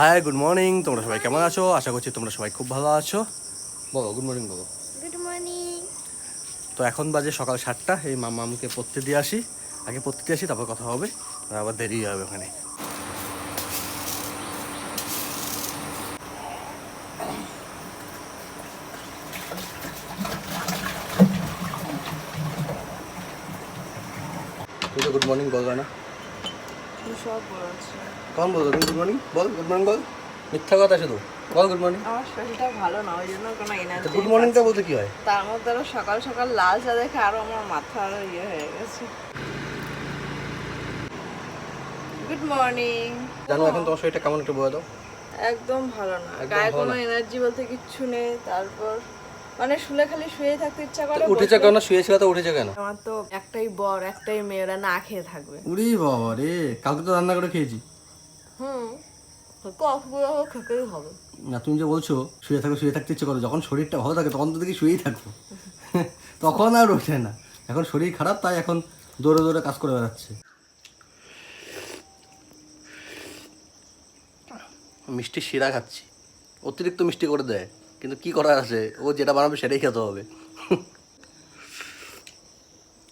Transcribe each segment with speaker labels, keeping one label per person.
Speaker 1: Hi good morning তোমরা সবাই কেমন আছো? আশা করছি তোমরা সবাই খুব ভালো আছো। বলো গুড মর্নিং বলো।
Speaker 2: গুড মর্নিং
Speaker 1: তো এখন বাজে সকাল সাতটা। এই মামা আমাকে পড়তে দিয়ে আসি। আগে পড়তে দিয়ে আসি তারপর কথা হবে। আবার দেরি হবে ওখানে। গুড মর্নিং বলবে না।
Speaker 2: সব
Speaker 1: কখন তুমি গুড মর্নিং বল গুড মর্নিং বল। মিথ্যা কথা শুধু। বল গুড মর্নিং
Speaker 2: আমার শরীরটা ভালো না ওই জন্য কোনো এনার্জি
Speaker 1: গুড মর্নিংটা বলতে কি হয়?
Speaker 2: তার মধ্যে আরও সকাল দেখে আরও আমার মাথা আরও ইয়ে হয়ে গেছে। গুড মর্নিং
Speaker 1: জানো এখন তোমার শরীরটা কেমন একটু বলে দাও।
Speaker 2: একদম ভালো না। গায়ে কোনো এনার্জি বলতে কিচ্ছু নেই তারপর মানে শুলে খালি শুয়ে থাকতে ইচ্ছা করে
Speaker 1: উঠেছে কেন? শুয়েছিল তো উঠেছে কেন?
Speaker 2: আমার তো একটাই বর একটাই মেয়েরা না খেয়ে থাকবে।
Speaker 1: উরি বাবা রে কালকে তো রান্না করে খেয়েছি।
Speaker 2: হুম কফগুলো খেতেই হবে।
Speaker 1: না তুমি যে বলছো শুয়ে থাকো শুয়ে থাকতে ইচ্ছে করো যখন শরীরটা ভালো থাকে তখন তো দেখি শুয়েই থাকো। তখন আর ওঠে না। এখন শরীর খারাপ তাই এখন দৌড়ে দৌড়ে কাজ করে বেড়াচ্ছে। মিষ্টি শিরা খাচ্ছি। অতিরিক্ত মিষ্টি করে দেয়। কিন্তু কি করার আছে? ও যেটা বানাবে সেটাই খেতে হবে।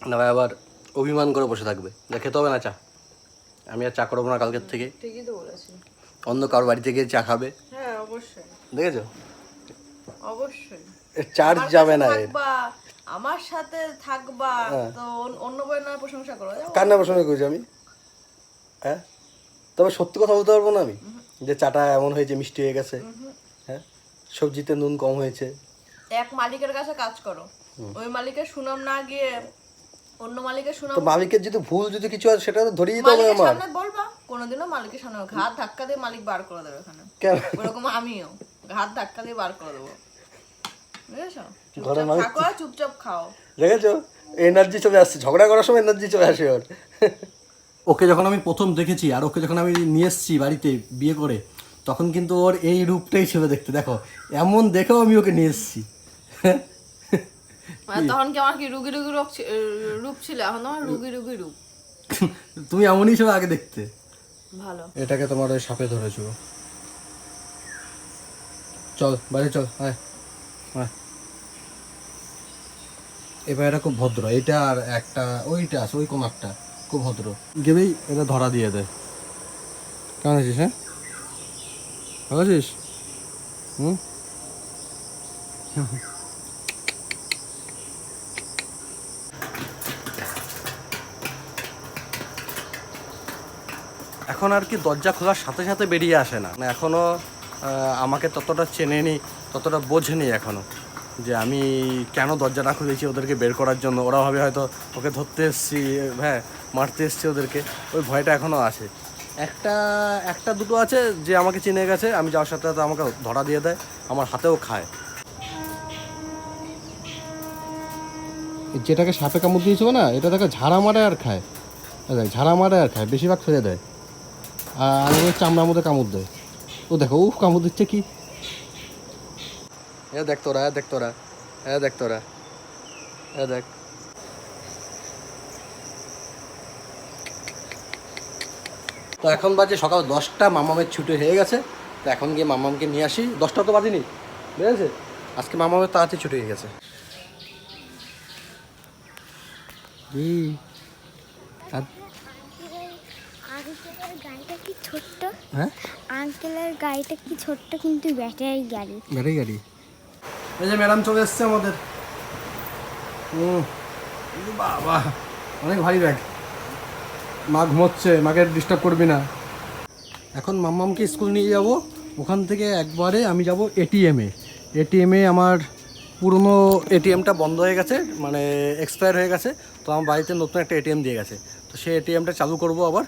Speaker 1: না ভাই আবার অভিমান করে বসে থাকবে। যা খেতে হবে না চা? আমি আর চা করব না কালকের থেকে।
Speaker 2: ঠিকই তো বলেছি
Speaker 1: অন্য কারোর বাড়িতে গিয়ে চা খাবে?
Speaker 2: হ্যাঁ অবশ্যই।
Speaker 1: দেখেছ?
Speaker 2: অবশ্যই।
Speaker 1: চার্জ যাবে না
Speaker 2: আমার সাথে থাকবা
Speaker 1: হ্যাঁ।
Speaker 2: তো অন্য বইয়ের প্রশংসা করো
Speaker 1: কার নামে শুনে করছি আমি? হ্যাঁ? তবে সত্যি কথা বলতে পারব না আমি? যে চাটা এমন হয়েছে মিষ্টি হয়ে গেছে। সবজিতে নুন কম হয়েছে।
Speaker 2: এক মালিকের কাছে কাজ করো। ওই মালিকের সুনাম না গিয়ে অন্য মালিকের সুনাম
Speaker 1: তো মালিকের যদি ভুল যদি কিছু আছে সেটা তো ধরিয়ে দিতে হবে
Speaker 2: মালিকের
Speaker 1: আমার।
Speaker 2: সামনে বলবা কোনোদিনও মালিকের সামনে ঘাত ধাক্কা দিয়ে মালিক বার করে দেবে এখানে
Speaker 1: কেন?
Speaker 2: ওরকম আমিও। ঘাত ধাক্কা দিয়ে বার করে দেবো। বুঝেছ?
Speaker 1: ঘরের
Speaker 2: চুপচাপ থাকো চুপচাপ খাও।
Speaker 1: দেখেছ? এনার্জি চলে আসছে। ঝগড়া করার সময় এনার্জি চলে আসে ওর। ওকে যখন আমি প্রথম দেখেছি আর ওকে যখন আমি নিয়ে এসেছি বাড়িতে বিয়ে করে তখন কিন্তু ওর এই রূপটাই ছিল দেখতে দেখো এমন দেখেও আমি ওকে নিয়ে এসেছি।
Speaker 2: মানে তখন কি আমার কি রুগী রুগী রূপ ছিল? এখন আমার রুগী রুগী রূপ।
Speaker 1: তুমি এমনই ছিল আগে দেখতে।
Speaker 2: ভালো।
Speaker 1: এটাকে তোমার ওই সাপে ধরেছো। চল বাইরে চল হ্যাঁ হ্যাঁ এবার এটা খুব ভদ্র এটা আর একটা ওইটা আছে ওই কোনারটা খুব ভদ্র। গেলেই এটা ধরা দিয়ে দেয় কেমন আছিস হ্যাঁ? ভালো হুম? এখন আর কি দরজা খোলার সাথে সাথে বেরিয়ে আসে না। এখনও আমাকে ততটা চেনেনি, ততটা বোঝেনি এখনও যে আমি কেন দরজাটা খুলেছি ওদেরকে বের করার জন্য। ওরা ভাবে হয়তো ওকে ধরতে এসছি হ্যাঁ মারতে এসছি ওদেরকে। ওই ভয়টা এখনও আছে। একটা একটা দুটো আছে যে আমাকে চিনে গেছে, আমি যাওয়ার সাথে সাথে আমাকে ধরা দিয়ে দেয়, আমার হাতেও খায়। যেটাকে সাপে কামড় দিয়েছিল না, এটা দেখো ঝাড়া মারে আর খায়। দেখ, ঝাড়া মারে আর খায়, বেশিরভাগ ফেলে দেয়। আর চামড়ার মধ্যে কামড় দেয়। ও দেখো, উফ, কামড় দিচ্ছে কি? এ দেখ তোরা দেখ তোরা, এ দেখ তোরা, এ দেখ। তো এখন বাজে সকাল দশটা মামামের ছুটি হয়ে গেছে। তো এখন গিয়ে মামামকে নিয়ে আসি। দশটা তো বাজেনি বুঝেছে? আজকে মামামের তাড়াতাড়ি ছুটি হয়ে গেছে।
Speaker 3: আঙ্কেলের গাড়িটা কি ছোট্ট?
Speaker 1: হ্যাঁ?
Speaker 3: আঙ্কেলের গাড়িটা কি ছোট্ট কিন্তু ব্যাটারি গাড়ি।
Speaker 1: গাড়ি গাড়ি। এই যে ম্যাডাম চলে এসছে আমাদের। হুম বাবা অনেক ভারী ব্যাগ মা ঘুমোচ্ছে মাকে ডিস্টার্ব করবি না। এখন মাম্মামকে স্কুল নিয়ে যাব। ওখান থেকে একবারে আমি যাব এটিএমে এটিএমে আমার পুরনো এটিএমটা বন্ধ হয়ে গেছে মানে এক্সপায়ার হয়ে গেছে তো আমার বাড়িতে নতুন একটা এটিএম দিয়ে গেছে। তো সেই এটিএমটা চালু করব আবার।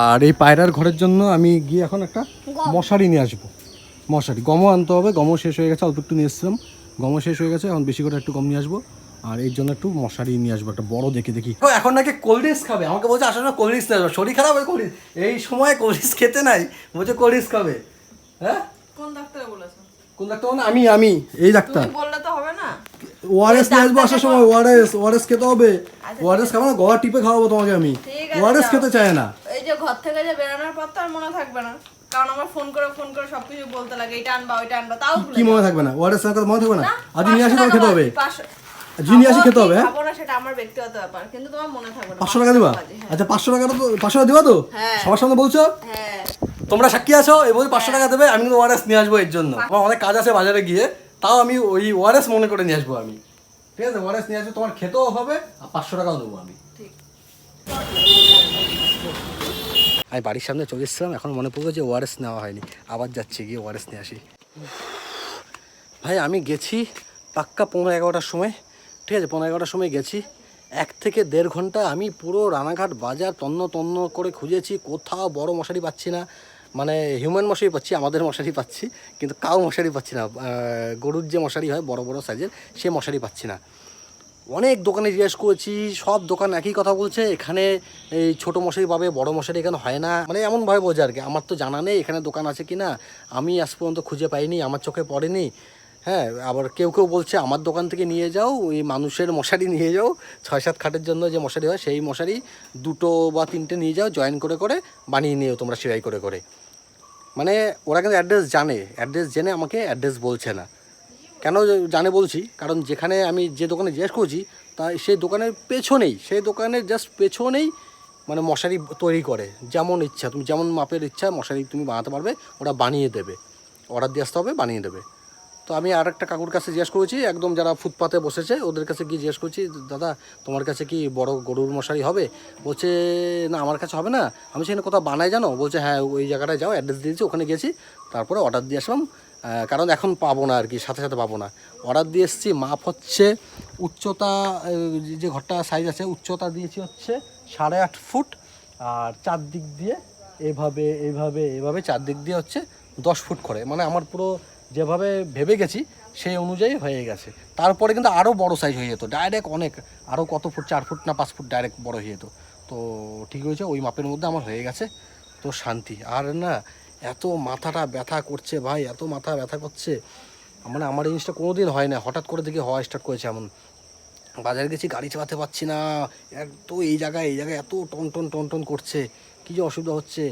Speaker 1: আর এই পায়রার ঘরের জন্য আমি গিয়ে এখন একটা মশারি নিয়ে আসব। মশারি। গমও আনতে হবে গমও শেষ হয়ে গেছে অল্প একটু নিয়ে এসেছিলাম। গমও শেষ হয়ে গেছে এখন বেশি করে একটু গম নিয়ে আসব। আর এই জন্য একটু মশারি নিয়ে আসব একটা বড় দেখে দেখি। এখন নাকি কোল্ড ড্রিঙ্কস খাবে? আমাকে বলছে আসলে না কোল্ড ড্রিঙ্কস নেবে শরীর খারাপ হয় কোল্ড এই সময় কোল্ড ড্রিঙ্কস খেতে নাই। বলছে কোল্ড ড্রিঙ্কস খাবে। হ্যাঁ?
Speaker 2: কোন ডাক্তারে বলেছ?
Speaker 1: কোন ডাক্তার? মানে আমি আমি এই ডাক্তার।
Speaker 2: তুমি বললে তো হবে না।
Speaker 1: ওআরএস নিয়ে আসব আসার সময় ওআরএস ওআরএস খেতে হবে। ওআরএস খাব না গলা টিপে খাওয়াবো তোমাকে আমি। ওআরএস খেতে চায় না।
Speaker 2: এই যে ঘর থেকে যে বেরোনোর পর তো আর মনে থাকবে না। কারণ আমার ফোন করে ফোন করে সবকিছু বলতে লাগে এটা আনবা ওইটা আনবা। তাও
Speaker 1: কি মনে থাকবে না? ওয়ারেস না কথা মনে থাকবে না? আজ নিয়ে আসি খেতে হবে। নিয়ে আসি খেতে হবে হ্যাঁ?
Speaker 2: খাব না সেটা আমার ব্যক্তিগত ব্যাপার কিন্তু তোমার মনে থাকবে না
Speaker 1: পাঁচশো টাকা দিবা?
Speaker 2: হ্যাঁ।
Speaker 1: আচ্ছা পাঁচশো টাকা তো পাঁচশো টাকা দিবা তো?
Speaker 2: হ্যাঁ।
Speaker 1: সবার সামনে বলছো?
Speaker 2: হ্যাঁ।
Speaker 1: তোমরা সাক্ষী আছো এই বলছি পাঁচশো টাকা দেবে আমি কিন্তু ওয়ারেস নিয়ে আসব এর জন্য। আমার অনেক কাজ আছে বাজারে গিয়ে তাও আমি ওই ওয়ারেস মনে করে নিয়ে আসব আমি। ঠিক আছে ওয়ারেস নিয়ে আসব তোমার খেতেও হবে আর পাঁচশো টাকাও দেবো আমি।
Speaker 2: ঠিক।
Speaker 1: আমি বাড়ির সামনে চলে এসেছিলাম এখন মনে পড়ল যে ওয়ারেস নেওয়া হয়নি। আবার যাচ্ছি গিয়ে ওয়ারেস নিয়ে আসি। ভাই আমি গেছি পাক্কা পনেরো এগারোটার সময়। ঠিক আছে পনেরো এগারোটার সময় গেছি। এক থেকে দেড় ঘণ্টা আমি পুরো রানাঘাট বাজার তন্ন তন্ন করে খুঁজেছি, কোথাও বড় মশারি পাচ্ছি না। মানে হিউম্যান মশারি পাচ্ছি, আমাদের মশারি পাচ্ছি, কিন্তু কাউ মশারি পাচ্ছি না। গরুর যে মশারি হয়, বড় বড় সাইজের সে মশারি পাচ্ছি না। অনেক দোকানে জিজ্ঞেস করেছি, সব দোকান একই কথা বলছে, এখানে এই ছোটো মশারি পাবে, বড় মশারি এখানে হয় না। মানে এমনভাবে বোঝা আর কি, আমার তো জানা নেই এখানে দোকান আছে কি না আমি আজ পর্যন্ত খুঁজে পাইনি, আমার চোখে পড়েনি। হ্যাঁ আবার কেউ কেউ বলছে, আমার দোকান থেকে নিয়ে যাও ওই মানুষের মশারি নিয়ে যাও। ছয় সাত খাটের জন্য যে মশারি হয়, সেই মশারি দুটো বা তিনটে নিয়ে যাও, জয়েন করে করে বানিয়ে নিও তোমরা সেলাই করে করে। মানে ওরা কিন্তু অ্যাড্রেস জানে, অ্যাড্রেস জেনে আমাকে অ্যাড্রেস বলছে না। কেন জানে বলছি? কারণ যেখানে আমি যে দোকানে জিজ্ঞেস করছি, তা সেই দোকানের পেছনেই, সেই দোকানের জাস্ট পেছনেই মানে মশারি তৈরি করে। যেমন ইচ্ছা, তুমি যেমন মাপের ইচ্ছা মশারি তুমি বানাতে পারবে, ওরা বানিয়ে দেবে। অর্ডার দিয়ে আসতে হবে, বানিয়ে দেবে। তো আমি আর একটা কাকুর কাছে জিজ্ঞেস করেছি, একদম যারা ফুটপাতে বসেছে, ওদের কাছে গিয়ে জিজ্ঞেস করছি, দাদা, তোমার কাছে কি বড় গরুর মশারি হবে? বলছে, না, আমার কাছে হবে না। আমি সেখানে কোথাও বানাই জানো? বলছে হ্যাঁ ওই জায়গাটায় যাও, অ্যাড্রেস দিয়েছি, ওখানে গেছি তারপরে অর্ডার দিয়ে আসলাম কারণ এখন পাবো না আর কি সাথে সাথে পাবো না। অর্ডার দিয়ে এসেছি, মাপ হচ্ছে উচ্চতা যে ঘরটা সাইজ আছে, উচ্চতা দিয়েছি হচ্ছে সাড়ে আট ফুট, আর চারদিক দিয়ে এভাবে এভাবে এভাবে চারদিক দিয়ে হচ্ছে দশ ফুট করে। মানে আমার পুরো যেভাবে ভেবে গেছি, সেই অনুযায়ী হয়ে গেছে। তারপরে কিন্তু আরও বড় সাইজ হয়ে যেত। ডাইরেক্ট অনেক। আরও কত ফুট, চার ফুট না পাঁচ ফুট ডাইরেক্ট বড় হয়ে যেত। তো ঠিক হয়েছে, ওই মাপের মধ্যে আমার হয়ে গেছে। তো শান্তি। আর না, এত মাথাটা ব্যথা করছে ভাই, এত মাথা ব্যথা করছে। মানে আমার এই জিনিসটা কোনো দিন হয় না। হঠাৎ করে দেখি হওয়া স্টার্ট করেছে এমন। বাজারে গেছি, গাড়ি চালাতে পারছি না। এত এই জায়গায় এই জায়গায় এত টন টন টন টন করছে। কী যে অসুবিধা হচ্ছে?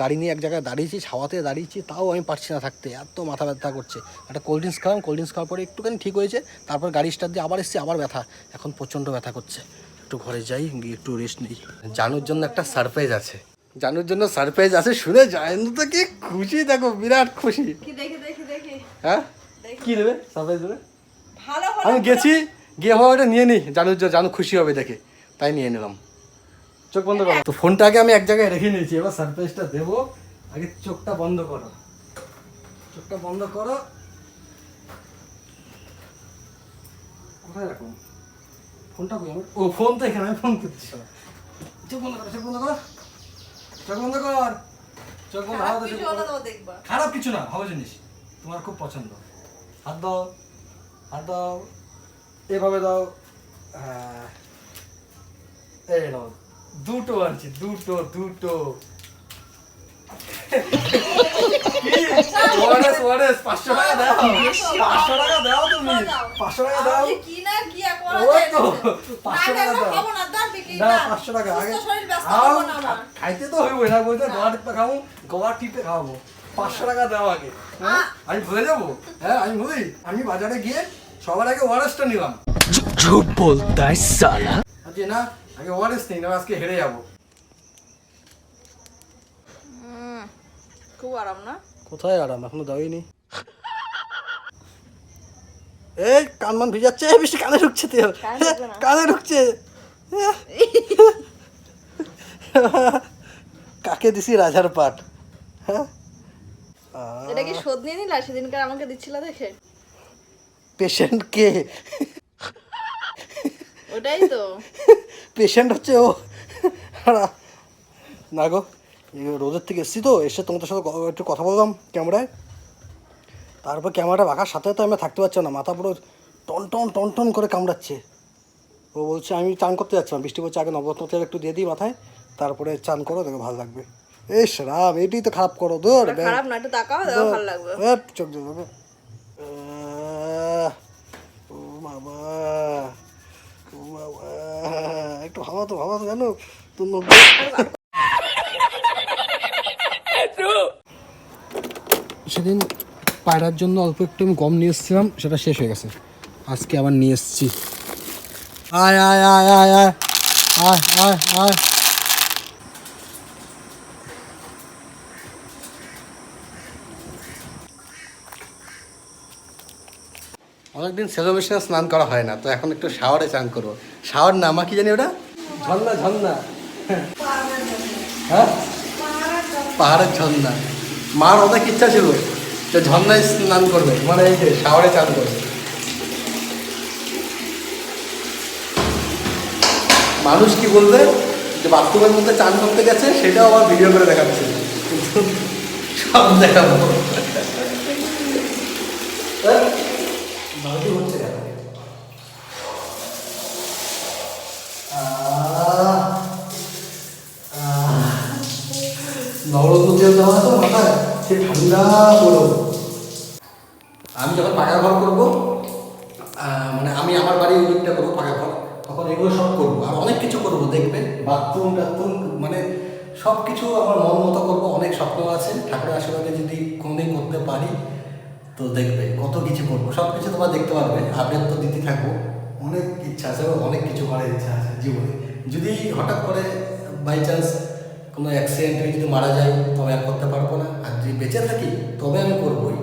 Speaker 1: গাড়ি নিয়ে এক জায়গায় দাঁড়িয়েছি ছাওয়াতে দাঁড়িয়েছি তাও আমি পারছি না থাকতে। এত মাথা ব্যথা করছে। একটা কোল্ড ড্রিঙ্কস খাওয়াম কোল্ড ড্রিঙ্কস খাওয়ার পরে একটুখানি ঠিক হয়েছে তারপর গাড়ি স্টার্ট দিয়ে আবার এসেছি আবার ব্যথা। এখন প্রচণ্ড ব্যথা করছে। একটু ঘরে যাই গিয়ে একটু রেস্ট নিই। জানুর জন্য একটা সারপ্রাইজ আছে। জানুর জন্য সারপ্রাইজ আছে শুনে জানু তো কি খুশি? দেখো বিরাট খুশি। হ্যাঁ? কি দেবে? সারপ্রাইজ দেবে? আমি গেছি গিয়ে এটা নিয়ে নিই। জানু জানু খুশি হবে দেখে। তাই নিয়ে নিলাম। চোখ বন্ধ করো। তো ফোনটাকে আমি এক জায়গায় রেখে নিয়েছি এবার সারপ্রাইজটা দেবো। আগে চোখটা বন্ধ করো। চোখটা বন্ধ করো। কোথায় রাখো? ফোনটা কই? ও ফোন তো এখানে আমি ফোন করছি। চোখ বন্ধ করো চোখ বন্ধ করো। চোখ বন্ধ কর। চোখ বন্ধ
Speaker 2: খারাপ কিছু
Speaker 1: না ভালো জিনিস। তোমার খুব পছন্দ। হাত দাও হাত দাও। এভাবে দাও। হ্যাঁ এই নাও। দুটো আছে দুটো দুটো। পাঁচশো টাকা দাও। আগে খাইতে তো হইব না বলতে খাব টিপে খাব। পাঁচশো টাকা দাও আগে। আমি ভুলে যাব? হ্যাঁ আমি বুঝি আমি বাজারে গিয়ে সবার আগে ওয়ারেসটা নিলাম। না আগে ওয়ারেস নিই না আজকে হেরে যাব।
Speaker 2: খুব আরাম না?
Speaker 1: কোথায় আরাম? এখনও দাওইনি। এই কান মান ভিজাচ্ছে বৃষ্টি কানে ঢুকছে তো।
Speaker 2: কানে
Speaker 1: কানে ঢুকছে। কাকে দিছি রাজার পাট? হ্যাঁ?
Speaker 2: এটা কি শোধ নিয়ে নিলা? সেদিনকার আমাকে দিচ্ছিলা দেখে?
Speaker 1: পেশেন্ট কে?
Speaker 2: ওটাই তো।
Speaker 1: পেশেন্ট হচ্ছে ও। না গো রোদের থেকে এসছি তো এসে তোমাদের সাথে একটু কথা বললাম ক্যামেরায়। তারপর ক্যামেরাটা রাখার সাথে তো আমি থাকতে পারছি না মাথা পুরো টন টন টন টন করে কামড়াচ্ছে। ও বলছে আমি চান করতে যাচ্ছিলাম বৃষ্টি পড়ছে আগে নবরত্ন তেল একটু দিয়ে দিই মাথায় তারপরে চান করো দেখো ভালো লাগবে। এস রাম এটাই তো খারাপ করো দৌড়
Speaker 2: খারাপ না একটু তাকাও দেখো ভালো লাগবে।
Speaker 1: চোখ দিয়ে দেবে আহ, ও বাবা ও বাবা একটু ভাবা তো ভাবা তো জানো সেদিন পায়রার জন্য অল্প একটু আমি গম নিয়ে এসেছিলাম, সেটা শেষ হয়ে গেছে। আজকে আবার নিয়ে এসেছি। আয় আয় আয় আয় আয় আয় আয় আয়। অনেকদিন সেলো মেশিনে স্নান করা হয় না, তো এখন একটু শাওয়ারে চান করব। শাওয়ার না আমার কি জানি ওটা? ঝর্ণা ঝর্ণা। হ্যাঁ? পাহাড়ের ঝর্ণা। মার অনেক ইচ্ছা ছিল যে ঝর্ণায় স্নান করবে। মানে এই যে শাওয়ারে চান করবে। মানুষ কি বলবে যে বাথরুমের মধ্যে চান করতে গেছে, সেটাও আবার ভিডিও করে দেখাচ্ছে। কিন্তু সব দেখাবো। দেওয়া তো মাথায়, সে ঠান্ডা আমি যখন পাকা ঘর করব মানে আমি আমার বাড়ি ওই দিকটা করব, পাকা ঘর, তখন এগুলো সব করব। আর অনেক কিছু করব, দেখবে? বাথরুম টাথরুম মানে সব কিছু আমার মন মতো করব, অনেক স্বপ্ন আছে। ঠাকুরের আশীর্বাদে যদি কোনোদিন করতে পারি, তো দেখবে কত কিছু করব। সব কিছু তোমার দেখতে পারবে আপডেট তো দিতে থাকব। অনেক ইচ্ছা আছে, অনেক কিছু করার ইচ্ছা আছে জীবনে। যদি হঠাৎ করে বাই চান্স কোনো অ্যাক্সিডেন্টে যদি মারা যায়, তবে আর করতে পারব না। আর যদি বেঁচে থাকি, তবে আমি করবোই।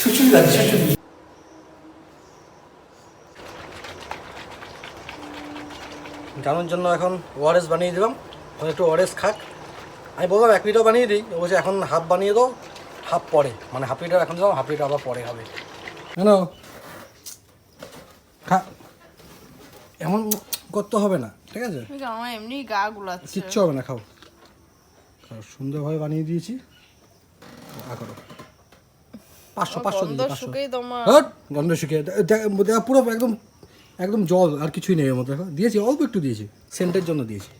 Speaker 1: শুশুরি লাগে জানার জন্য এখন ওআরএস বানিয়ে দিলাম। এখন একটু ওআরএস খাক। আমি বললাম, এক লিটার বানিয়ে দিই। ও বলছে, এখন হাফ বানিয়ে দাও। হাফ পরে। মানে হাফ লিটার এখন দিলাম হাফ লিটার আবার পরে হবে। কেন খা। এমন করতে হবে না ঠিক আছে?
Speaker 2: আমার এমনি গা গুলাচ্ছে।
Speaker 1: কিচ্ছু হবে না খাও। খাও সুন্দরভাবে বানিয়ে দিয়েছি। পাঁচশো পাঁচশো
Speaker 2: গন্ধ
Speaker 1: পাঁচশো। শুকিয়ে পুরো একদম একদম জল আর কিছুই নেই এর মধ্যে। দিয়েছি অল্প একটু দিয়েছি। সেন্টের জন্য দিয়েছি।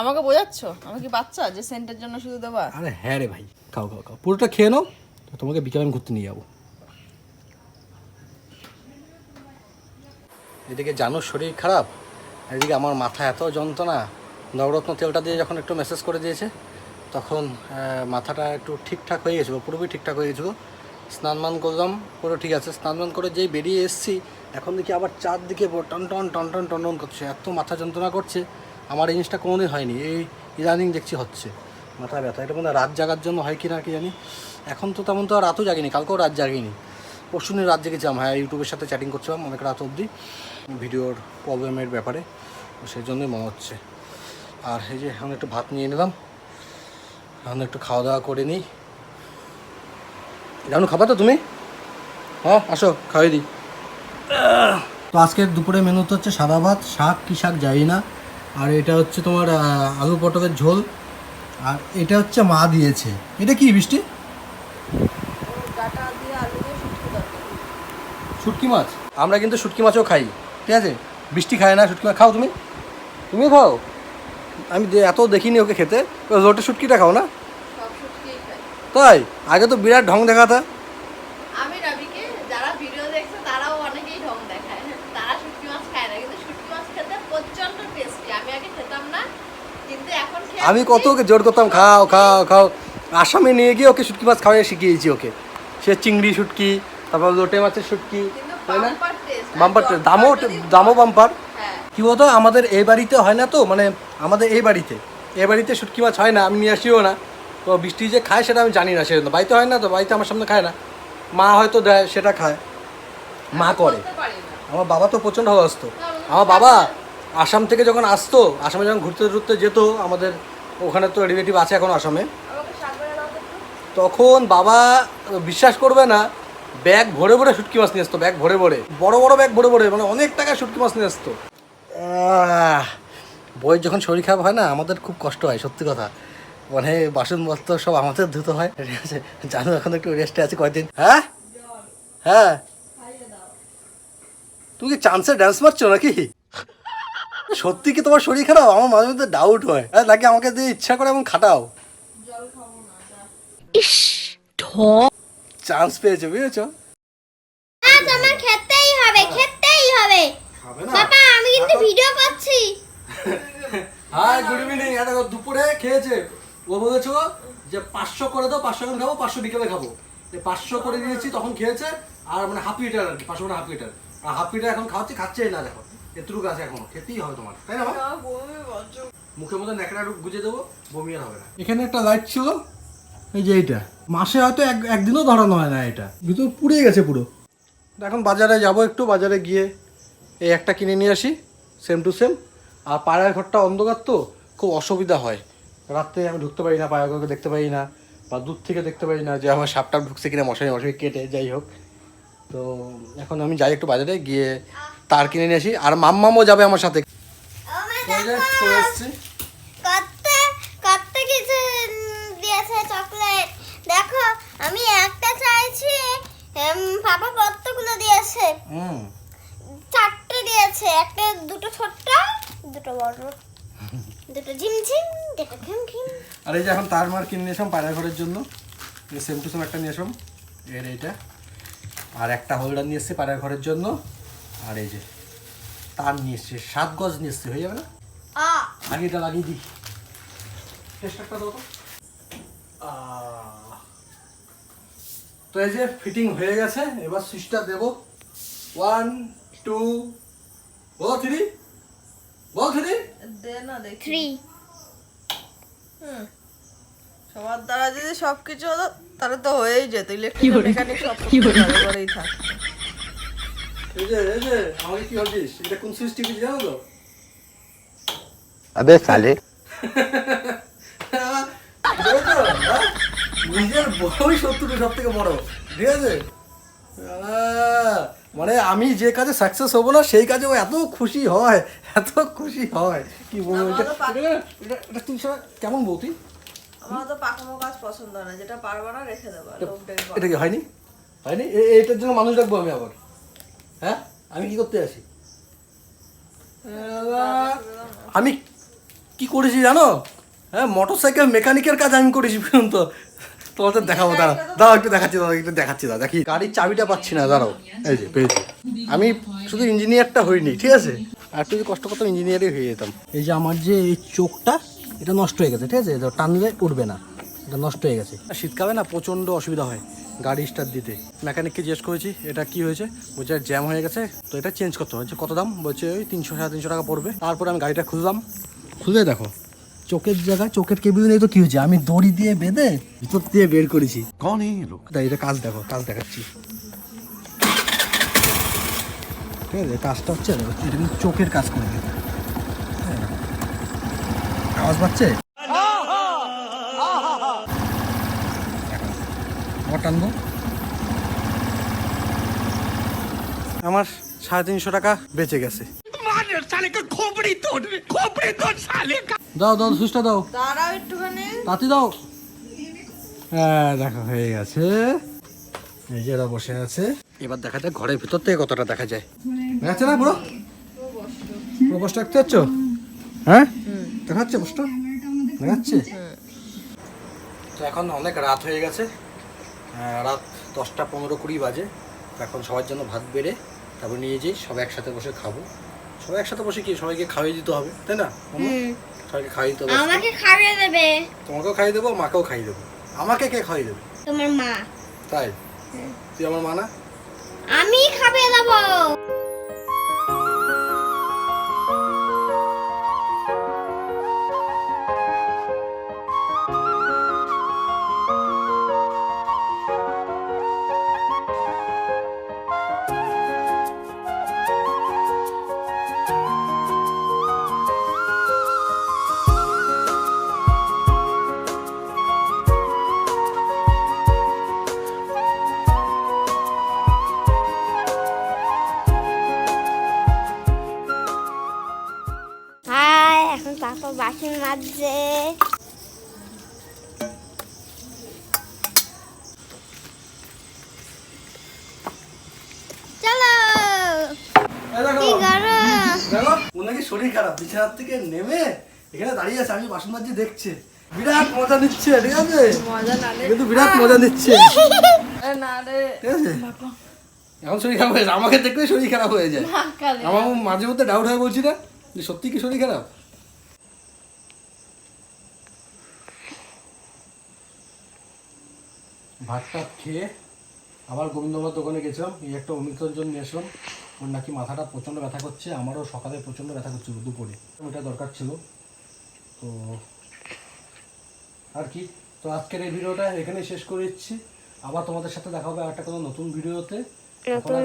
Speaker 2: আমাকে বোঝাচ্ছ? বাচ্চা? যে সেন্টের জন্য শুধু দেবা?
Speaker 1: আরে হ্যাঁ রে ভাই খাও খাও খাও। পুরোটা খেয়ে নাও তোমাকে বিকেলে আমি ঘুরতে নিয়ে যাব। এদিকে জানো শরীর খারাপ? এদিকে আমার মাথা এত যন্ত্রণা, নবরত্ন তেলটা দিয়ে যখন একটু মেসেজ করে দিয়েছে, তখন মাথাটা একটু ঠিকঠাক হয়ে গেছিল, পুরোপুরি ঠিকঠাক হয়ে গেছিল। স্নান মান করলাম, পুরো ঠিক আছে। স্নান মান করে যেই বেরিয়ে এসেছি, এখন দেখি আবার চারদিকে টন টন টন টন টন টন করছে, এত মাথা যন্ত্রণা করছে। আমার এই জিনিসটা কোনোদিন হয়নি, এই ইদানিং দেখছি হচ্ছে। মাথা ব্যথা, এটা মনে রাত জাগার জন্য হয় কি না কি জানি। এখন তো তেমন তো আর রাতও জাগিনি, কালকেও রাত জাগিনি। পরশু দিন রাত জেগেছিলাম হ্যাঁ ইউটিউবের সাথে চ্যাটিং করছিলাম অনেক রাত অবধি, ভিডিওর প্রবলেমের ব্যাপারে। সেই জন্যই মনে হচ্ছে। আর এই যে এখন একটু ভাত নিয়ে নিলাম। এখন একটু খাওয়া দাওয়া করে নিই। জানো খাবা তো তুমি? হ্যাঁ আসো খাওয়াই দিই। তো আজকের দুপুরে মেনুতে হচ্ছে সাদা ভাত, শাক, কি শাক যাই না। আর এটা হচ্ছে তোমার আলু পটলের ঝোল। আর এটা হচ্ছে মা দিয়েছে। এটা কি বৃষ্টি
Speaker 2: ডাটা দিয়ে আলু দিয়ে শুটকি দরকার
Speaker 1: শুটকি মাছ? আমরা কিন্তু শুটকি মাছও খাই। ঠিক আছে? বৃষ্টি খায় না শুটকি মাছ। খাও তুমি। তুমি খাও। আমি এত দেখিনি ওকে খেতে। লোটে শুটকিটা খাও না? তাই? আগে তো বিরাট ঢং দেখাতা।
Speaker 2: আমি রবিকে যারা ভিডিও দেখছে তারাও অনেকেই ঢং দেখায়। তারা শুটকি মাছ খায় না কিন্তু শুটকি মাছ খেতে প্রচণ্ড টেস্টি আমি আগে খেতাম না কিন্তু এখন
Speaker 1: আমি কত ওকে জোর করতাম খাও খাও খাও। আসামে নিয়ে গিয়ে ওকে শুটকি মাছ খাওয়াই শিখিয়েছি ওকে। সে চিংড়ি শুটকি তারপর লোটে মাছের শুটকি তাই না?
Speaker 2: বাম্পার
Speaker 1: দামও দামও বাম্পার
Speaker 2: হ্যাঁ।
Speaker 1: কি বলতো আমাদের এই বাড়িতে হয় না তো মানে আমাদের এই বাড়িতে। এই বাড়িতে শুটকি মাছ হয় না আমি নিয়ে আসিও না। তো বৃষ্টি যে খায় সেটা আমি জানি না সেজন্য। বাড়িতে হয় না তো বাড়িতে আমার সামনে খায় না। মা হয়তো দেয় সেটা খায়। মা করে। আমার বাবা তো প্রচণ্ড ভালোবাসতো আমার বাবা আসাম থেকে যখন আসতো আসামে যখন ঘুরতে ঘুরতে যেত আমাদের ওখানে তো রিলেটিভ আছে এখন আসামে। তখন বাবা বিশ্বাস করবে না ব্যাগ ভরে ভরে শুটকি মাছ নিয়ে আসতো, ব্যাগ ভরে ভরে। বড় বড় ব্যাগ ভরে ভরে মানে অনেক টাকা শুটকি মাছ নিয়ে আসতো। বইয়ের যখন শরীর খারাপ হয় না, আমাদের খুব কষ্ট হয়, সত্যি কথা। মানে বাসন বস্ত্র সব আমাদের ধুতে হয়। ঠিক আছে, জানো এখন একটু রেস্টে আছে কয়েকদিন হ্যাঁ? হ্যাঁ? তুমি কি চান্সে ড্যান্স মারছো নাকি? সত্যি কি তোমার শরীর খারাপ? আমার মাঝে মধ্যে ডাউট হয়। হ্যাঁ নাকি আমাকে দিয়ে ইচ্ছা করে এমন খাটাও? চান্স পেয়েছ বুঝেছ?
Speaker 3: আজ আমার খেতেই হবে খেতেই হবে। বাবা আমি কিন্তু ভিডিও করছি।
Speaker 1: হাই গুড ইভিনিং এটা দুপুরে খেয়েছে। ও বলেছিল যে পাঁচশো করে দাও পাঁচশো এখন খাব পাঁচশো বিকেলে খাব। পাঁচশো করে দিয়েছি তখন খেয়েছে। আর মানে হাফ লিটার আর কি পাঁচশো মানে হাফ লিটার আর হাফ লিটার এখন খাওয়াচ্ছি খাচ্ছেই না দেখো। এতটুকু আছে এখনও খেতেই হবে তোমার। তাই না? মুখের মধ্যে ন্যাকড়া গুজে দেবো বমি আর হবে না। এখানে একটা লাইট ছিল এই যে এইটা। মাসে হয়তো এক একদিনও ধরানো হয় না এটা। ভিতর পুড়ে গেছে পুরো। এখন বাজারে যাব একটু বাজারে গিয়ে এই একটা কিনে নিয়ে আসি সেম টু সেম আর পাড়ার ঘরটা অন্ধকার তো খুব অসুবিধা হয়। রাত্রে আমি ঢুকতে পারি না পাড়ার ঘরকে দেখতে পারি না বা দূর থেকে দেখতে পারি না যে আমার সাপটা ঢুকছে কিনা মশারি মশারি কেটে যাই হোক। তো এখন আমি যাই একটু বাজারে গিয়ে তার কিনে নিয়ে আসি। আর মাম্মামও যাবে আমার সাথে। চলে এসছি
Speaker 3: কত কত কিছু উম, দিয়েছে চকলেট দেখো আমি একটা পাপা কতগুলো দিয়েছে?
Speaker 1: হুম।
Speaker 3: চারটে দিয়েছে। একটা দুটো ছোট্ট দুটো বড়। দুটো ঝিমঝিম দুটো ঘিম
Speaker 1: আর এই যে এখন তার মার কিনে নিয়ে এসলাম পায়রা ঘরের জন্য। সেম টু সেম একটা নিয়ে এসলাম এর এইটা। আর একটা হোল্ডার নিয়ে এসছি পায়রা ঘরের জন্য। আর এই যে তার নিয়ে এসছে সাত গজ নিয়ে এসছে। হয়ে যাবে না?
Speaker 3: আ।
Speaker 1: আগে এটা লাগিয়ে দিই। টেস্টারটা দাও তো। তো এই যে ফিটিং হয়ে গেছে এবার সুইচটা দেব। ওয়ান টু বলো থ্রি বলো থ্রি।
Speaker 3: থ্রি
Speaker 2: সবার দ্বারা যদি হতো তাহলে তো হয়েই যেত। ইলেকট্রিক মেকানিক
Speaker 1: করেই আমাকে কি ভাবছিস এটা কোন সুইচ টিপি জানো তো? আবে সালে নিজের বড়ই শত্রুটা সব থেকে বড় ঠিক আছে? মানে আমি যে কাজে সাকসেস হব না সেই কাজে ও এত খুশি হয় এত খুশি হয়। কি বলব এটা তুই কেমন বলতি
Speaker 2: আমার তো পাকামো কাজ পছন্দ না যেটা পারব না রেখে দেবো
Speaker 1: এটা কি হয়নি? হয়নি? এটার জন্য মানুষ রাখব আমি আবার। হ্যাঁ? আমি কি করতে আসি? আমি কি করেছি জানো? হ্যাঁ মোটর সাইকেল মেকানিকের কাজ আমি করেছি পর্যন্ত তোমাদের দেখাবো দাঁড়াও। দাঁড়াও একটু দেখাচ্ছি দাঁড়াও একটু দেখাচ্ছি দাঁড়া দেখি। গাড়ির চাবিটা পাচ্ছি না দাঁড়াও। এই যে পেয়েছি। আমি শুধু ইঞ্জিনিয়ারটা হইনি ঠিক আছে? আর একটু কষ্ট করতাম ইঞ্জিনিয়ারই হয়ে যেতাম। এই যে আমার যে এই চোখটা এটা নষ্ট হয়ে গেছে ঠিক আছে? টানলে উঠবে না এটা নষ্ট হয়ে গেছে। শীতকালে না প্রচণ্ড অসুবিধা হয় গাড়ি স্টার্ট দিতে। মেকানিককে জিজ্ঞেস করেছি এটা কি হয়েছে? বলছে জ্যাম হয়ে গেছে। তো এটা চেঞ্জ করতে বলছে, কত দাম? বলছে ওই তিনশো সাড়ে তিনশো টাকা পড়বে। তারপরে আমি গাড়িটা খুললাম। খুলে দেখো চোখের জায়গায় চোখের কেবিল নেই তো কি হয়েছে? আমি দড়ি দিয়ে বেঁধে ভিতর দিয়ে বের করেছি।
Speaker 4: কনে লোক?
Speaker 1: তাই এটা কাজ দেখো কাজ দেখাচ্ছি। ঠিক আছে কাজটা হচ্ছে এটা কিন্তু চোখের কাজ করে হ্যাঁ। আওয়াজ পাচ্ছে? টানবো আমার সাড়ে তিনশো টাকা বেঁচে গেছে। দাও দাও সুইচটা দাও।
Speaker 2: দাঁড়াও একটুখানি।
Speaker 1: তাতি দাও। হ্যাঁ দেখো হয়ে গেছে। এই যে এরা বসে আছে। এবার দেখা যায় ঘরের ভিতর থেকে কতটা দেখা যায়। না পুরো? পুরো কষ্ট দেখতে পাচ্ছ? হ্যাঁ? দেখা যাচ্ছে কষ্ট দেখা যাচ্ছে তো এখন অনেক রাত হয়ে গেছে। আহ, রাত দশটা পনেরো কুড়ি বাজে। তো এখন সবার জন্য ভাত বেড়ে তারপর নিয়ে যাই সবাই একসাথে বসে খাব। সবাই একসাথে বসে কি সবাইকে খাইয়ে দিতে হবে তাই না? সবাইকে খাইয়ে দিতে হবে
Speaker 3: আমাকে খাইয়ে দেবে।
Speaker 1: তোমাকেও খাইয়ে দেবো মাকেও খাইয়ে দেবো। আমাকে কে খাইয়ে দেবে?
Speaker 3: তোমার মা।
Speaker 1: তাই? তুই আমার মা না?
Speaker 3: আমি খাইয়ে দেবো। এখন পাপা বাসন মাজছে।
Speaker 1: শরীর খারাপ বিছানার থেকে নেমে এখানে দাঁড়িয়ে আছে আমি বাসন মাঝে দেখছে। বিরাট মজা নিচ্ছে ঠিক আছে?
Speaker 2: মজা না
Speaker 1: কিন্তু বিরাট মজা নিচ্ছে। এখন শরীর খারাপ হয়ে যায় আমাকে দেখলে শরীর খারাপ হয়ে যায়। আমার মাঝে মধ্যে ডাউট হয় বলছি না যে সত্যি কি শরীর খারাপ? ভাত টাত খেয়ে আবার গোবিন্দবার দোকানে গেছিলাম। এই একটা অমিতর জন্য নিয়ে আসলাম ওর নাকি মাথাটা প্রচণ্ড ব্যথা করছে। আমারও সকালে প্রচণ্ড ব্যথা করছিল দুপুরে। ওটা দরকার ছিল। তো আর কি? তো আজকের এই ভিডিওটা এখানেই শেষ করে দিচ্ছি। আবার তোমাদের সাথে দেখা হবে একটা কোনো নতুন ভিডিওতে। এখন আর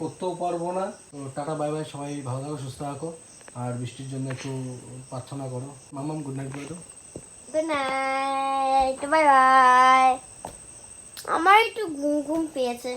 Speaker 1: করতেও পারব না। তো টাটা বাই বাই। সবাই ভালো থাকো সুস্থ থাকো। আর বৃষ্টির জন্য একটু প্রার্থনা করো। মামাম গুড নাইট বলে দাও।
Speaker 3: গুড নাইট বাই বাই আমার একটু ঘুম ঘুম পেয়েছে।